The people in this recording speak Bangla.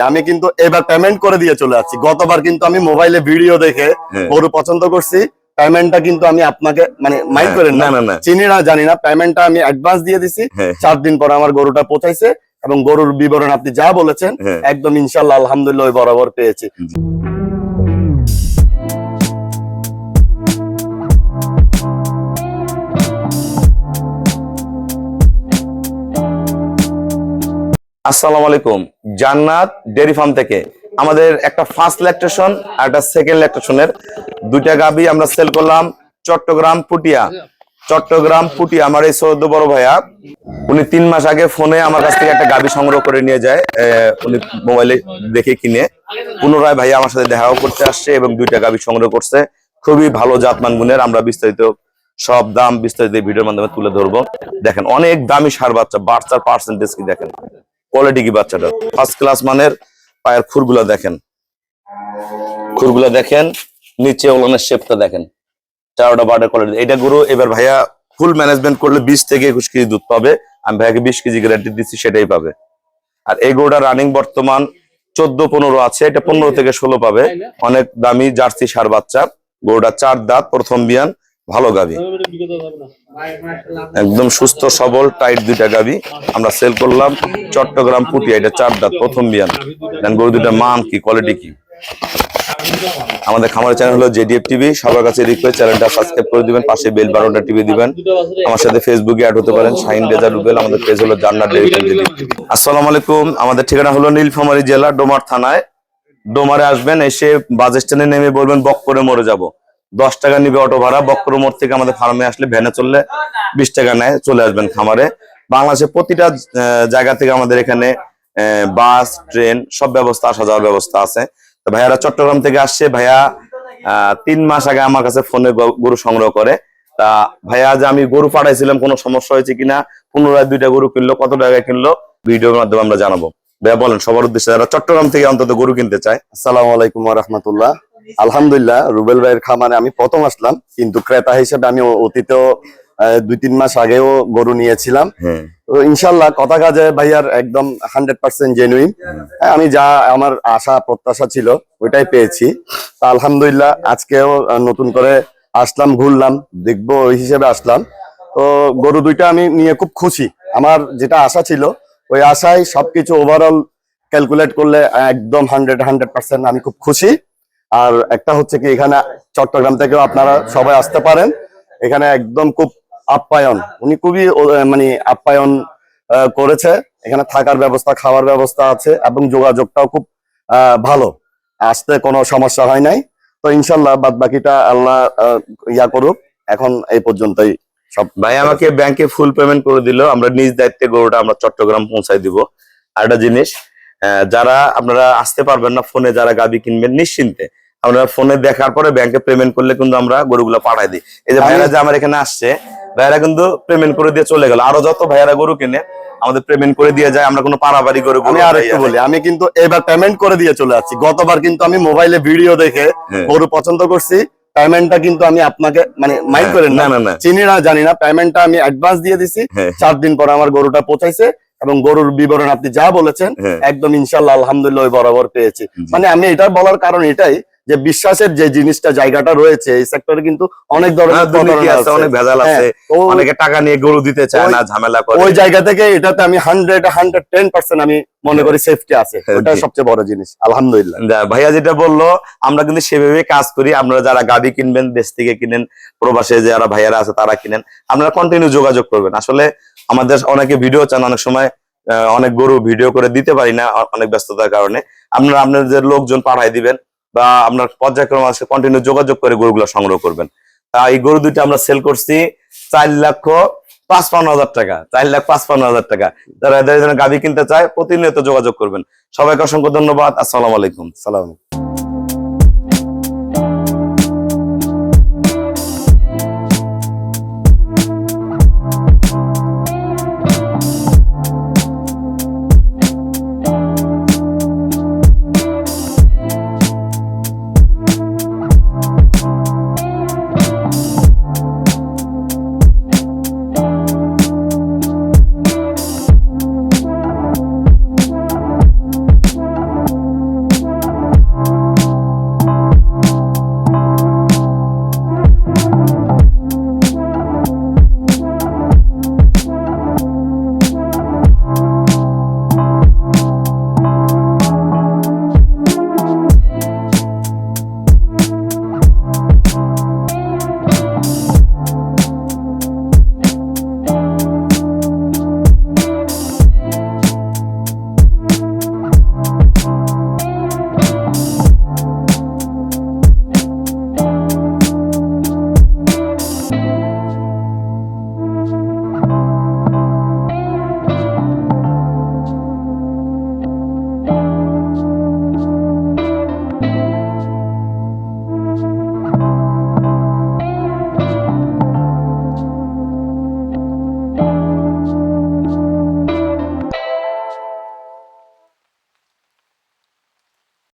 আমি কিন্তু এবার পেমেন্ট করে দিয়ে চলে আসছি গতবার কিন্তু আমি মোবাইলে ভিডিও দেখে হ্যাঁ। গরু পছন্দ করছি পেমেন্টটা কিন্তু আমি আপনাকে মানে মাইন্ড হ্যাঁ, করেন না, না। চিনি না জানি না পেমেন্টটা আমি অ্যাডভান্স দিয়ে দিছি হ্যাঁ। চার দিন পর আমার গরুটা পৌঁছাইছে এবং গরুর বিবরণ আপনি যা বলেছেন। একদম ইনশাল্লাহ আলহামদুলিল্লাহ বরাবর পেয়েছি আসসালামু আলাইকুম। জান্নাত ডেয়ারি ফার্ম থেকে আমাদের একটা ফার্স্ট ল্যাকটেশন আর একটা সেকেন্ড ল্যাকটেশনের দুইটা গাবি আমরা সেল করলাম চট্টগ্রাম পুটিয়া। চট্টগ্রাম পুটিয়া, আমার এই সৌদ্য বড় ভাইয়া, উনি তিন মাস আগে ফোনে আমার কাছ থেকে একটা গাবি সংগ্রহ করে নিয়ে যায় উনি মোবাইলে দেখে কিনে। পুনরায় ভাইয়া আমার সাথে দেখাও করতে আসছে এবং দুইটা গাবি সংগ্রহ করছে। খুবই ভালো জাতমান গুণের, আমরা বিস্তারিত সব দাম বিস্তারিত ভিডিওর মাধ্যমে তুলে ধরবো। দেখেন অনেক দামি সার বাচ্চা, বাচ্চার পার্সেন্টেজ কি দেখেন? কোয়ালিটি কি বাচ্চাটা? ফার্স্ট ক্লাস মানের পায়ের খুরগুলা দেখেন। খুরগুলা দেখেন, নিচে ওলানের শেপটা দেখেন। চারোটা বার্ডের কোয়ালিটি এটা গরু, এবার ভাইয়া ফুল ম্যানেজমেন্ট করলে বিশ থেকে একুশ কেজি দুধ পাবে। আমি ভাইয়াকে বিশ কেজি গ্যারান্টি দিচ্ছি, সেটাই পাবে। আর এই গরুটা রানিং বর্তমান চোদ্দ, পনেরো আছে, এটা পনেরো থেকে ষোলো পাবে। অনেক দামি জার্সি সার বাচ্চা। গরুটা চার দাঁত, প্রথম বিয়ান। ভালো গাবি। একদম সুস্থ, সবল টাইট দুইটা গাবি। আমরা সেল করলাম চট্টগ্রাম পুটিয়া, এটা চার দাঁত প্রথম বিয়ান। দেন গরু দুইটা মান কি কোয়ালিটি কি? আমাদের খামারের চ্যানেল হলো জেডিএফ টিভি। সবার কাছে রিকোয়েস্ট চ্যানেলটা সাবস্ক্রাইব করে দিবেন, পাশে বেল বাটনটা টিভি দিবেন। আমার সাথে ফেসবুকে অ্যাড হতে পারেন, শাহিন রেজা রুবেল, আমাদের পেজ হলো জান্নাত আসসালামু আলাইকুম। আমাদের ঠিকানা হলো নীলফামারী জেলা, ডোমার থানায়। ডোমারে আসবেন, এসে বাস স্ট্যান্ডে নেমে বলবেন বক করে মরে যাব। দশ টাকা নিবে অটো ভাড়া, বক্কর মোড় থেকে আমাদের ফার্মে আসলে ভ্যানে চললে বিশ টাকা নেয়, চলে আসবেন খামারে। বাংলাদেশের প্রতিটা জায়গা থেকে আমাদের এখানে বাস, ট্রেন, সব ব্যবস্থা, আসা যাওয়ার ব্যবস্থা আছে। তো ভাইয়ারা চট্টগ্রাম থেকে আসছে, ভাইয়া তিন মাস আগে আমার কাছে ফোনে গরু সংগ্রহ করে। তা ভাইয়া, যে আমি গরু পাঠাইছিলাম, কোনো সমস্যা হয়েছে কিনা? পুনরায় দুইটা গরু কিনলো, কত টাকায় কিনলো? ভিডিওর মাধ্যমে আমরা জানাব। ভাইয়া বলেন, সবার উদ্দেশ্যে, যারা চট্টগ্রাম থেকে অন্তত গরু কিনতে চায়, আসসালামু আলাইকুম রহমতুল্লাহ। আলহামদুলিল্লাহ রুবেল ভাইয়ের খামারে আমি প্রথম আসলাম কিন্তু ক্রেতা হিসেবে আমি অতীতেও দুই তিন মাস আগেও গরু নিয়েছিলাম। হ্যাঁ। ইনশাল্লাহ কথা কাজে ভাইয়ার একদম হান্ড্রেড পার্সেন্ট জেনুইন আমি যা আমার আশা প্রত্যাশা ছিল ওইটাই পেয়েছি। তা আলহামদুলিল্লাহ আজকেও আহ, নতুন করে আসলাম ঘুরলাম দেখব ওই হিসেবে আসলাম। তো গরু দুইটা আমি নিয়ে খুব খুশি। আমার যেটা আশা ছিল ওই আশায় সবকিছু ওভারঅল ক্যালকুলেট করলে একদম হান্ড্রেড হান্ড্রেড পার্সেন্ট আমি খুব খুশি। আর একটা হচ্ছে কি এখানে চট্টগ্রাম থেকেও আপনারা সবাই আসতে পারেন। এখানে একদম খুব আপ্যায়ন, উনি খুবই মানে আপ্যায়ন করেছে। এখানে থাকার ব্যবস্থা, খাওয়ার ব্যবস্থা আছে এবং যোগাযোগটাও খুব ভালো। আসতে কোনো সমস্যা হয় নাই। তো ইনশাল্লাহ বাদ বাকিটা আল্লাহ ইয়া করুক। এখন এই পর্যন্তই সব। ভাই আমাকে ব্যাংকে ফুল পেমেন্ট করে দিল। আমরা নিজ দায়িত্বে গরুটা আমরা চট্টগ্রাম পৌঁছাই দিব। আর একটা জিনিস যারা আপনারা আসতে পারবেন না ফোনে যারা গাবি কিনবেন নিশ্চিন্তে। আমরা ফোনে দেখার পরে ব্যাংকে পেমেন্ট করলে কিন্তু আমরা গরুগুলো পাঠাই দিই। এই যে ভাইয়ারা যে আমার এখানে আসছে ভাইয়ারা কিন্তু পেমেন্ট করে দিয়ে চলে গেল। আরও যত ভাইয়ারা গরু কিনে আমাদের পেমেন্ট করে দিয়ে যায় আমরা কোনো পারাবাড়ি গরু আমি আর একটু বলি আমি কিন্তু এবার পেমেন্ট করে দিয়ে চলে যাচ্ছি। গতবার কিন্তু আমি মোবাইলে ভিডিও দেখে হ্যাঁ। গরু পছন্দ করছি। পেমেন্টটা কিন্তু আমি আপনাকে মানে মাইন্ড হ্যাঁ, করেন না, না না, না। চিনি না জানি না। পেমেন্টটা আমি অ্যাডভান্স দিয়ে দিছি। হ্যাঁ। চার দিন পর আমার গরুটা পৌঁছাইছে। এবং গরুর বিবরণ আপনি যা বলেছেন হ্যাঁ। একদম ইনশাল্লাহ আলহামদুলিল্লাহ বরাবর পেয়েছি মানে আমি এটা বলার কারণ এটাই যে বিশ্বাসের যে জিনিসটা জায়গাটা রয়েছে এই সেক্টরে কিন্তু অনেক ধরনের দুর্নীতি আছে অনেক ভেজাল হ্যাঁ, আছে। অনেকে টাকা নিয়ে গরু দিতে চায় না ঝামেলা করে। ওই জায়গা থেকে এটাতে আমি হান্ড্রেড হান্ড্রেড টেন পার্সেন্ট আমি মনে করি সেফটি আছে। হ্যাঁ, ওটা সবচেয়ে বড় জিনিস আলহামদুলিল্লাহ। ভাইয়া যেটা বলল আমরা কিন্তু সেভাবে কাজ করি আপনারা যারা গাবি কিনবেন দেশ থেকে কিনেন প্রবাসে যারা ভাইয়ারা আছে তারা কিনেন আপনারা কন্টিনিউ যোগাযোগ করবেন। আসলে আমাদের অনেকে ভিডিও চান অনেক সময় আহ, অনেক গরু ভিডিও করে দিতে পারি না অনেক ব্যস্ততার কারণে। আপনারা আপনাদের লোকজন পাঠাই দিবেন বা আপনার পর্যায়ক্রম আছে কন্টিনিউ যোগাযোগ করে গরুগুলো সংগ্রহ করবেন। তা এই গরু দুইটা আমরা সেল করছি চার লক্ষ পাঁচপান্ন হাজার টাকা, চার লাখ পাঁচপান্ন হাজার টাকা। যারা এদের গাভি কিনতে চায়, প্রতিনিয়ত যোগাযোগ করবেন। সবাইকে অসংখ্য ধন্যবাদ। আসসালাম আলাইকুম। সালাম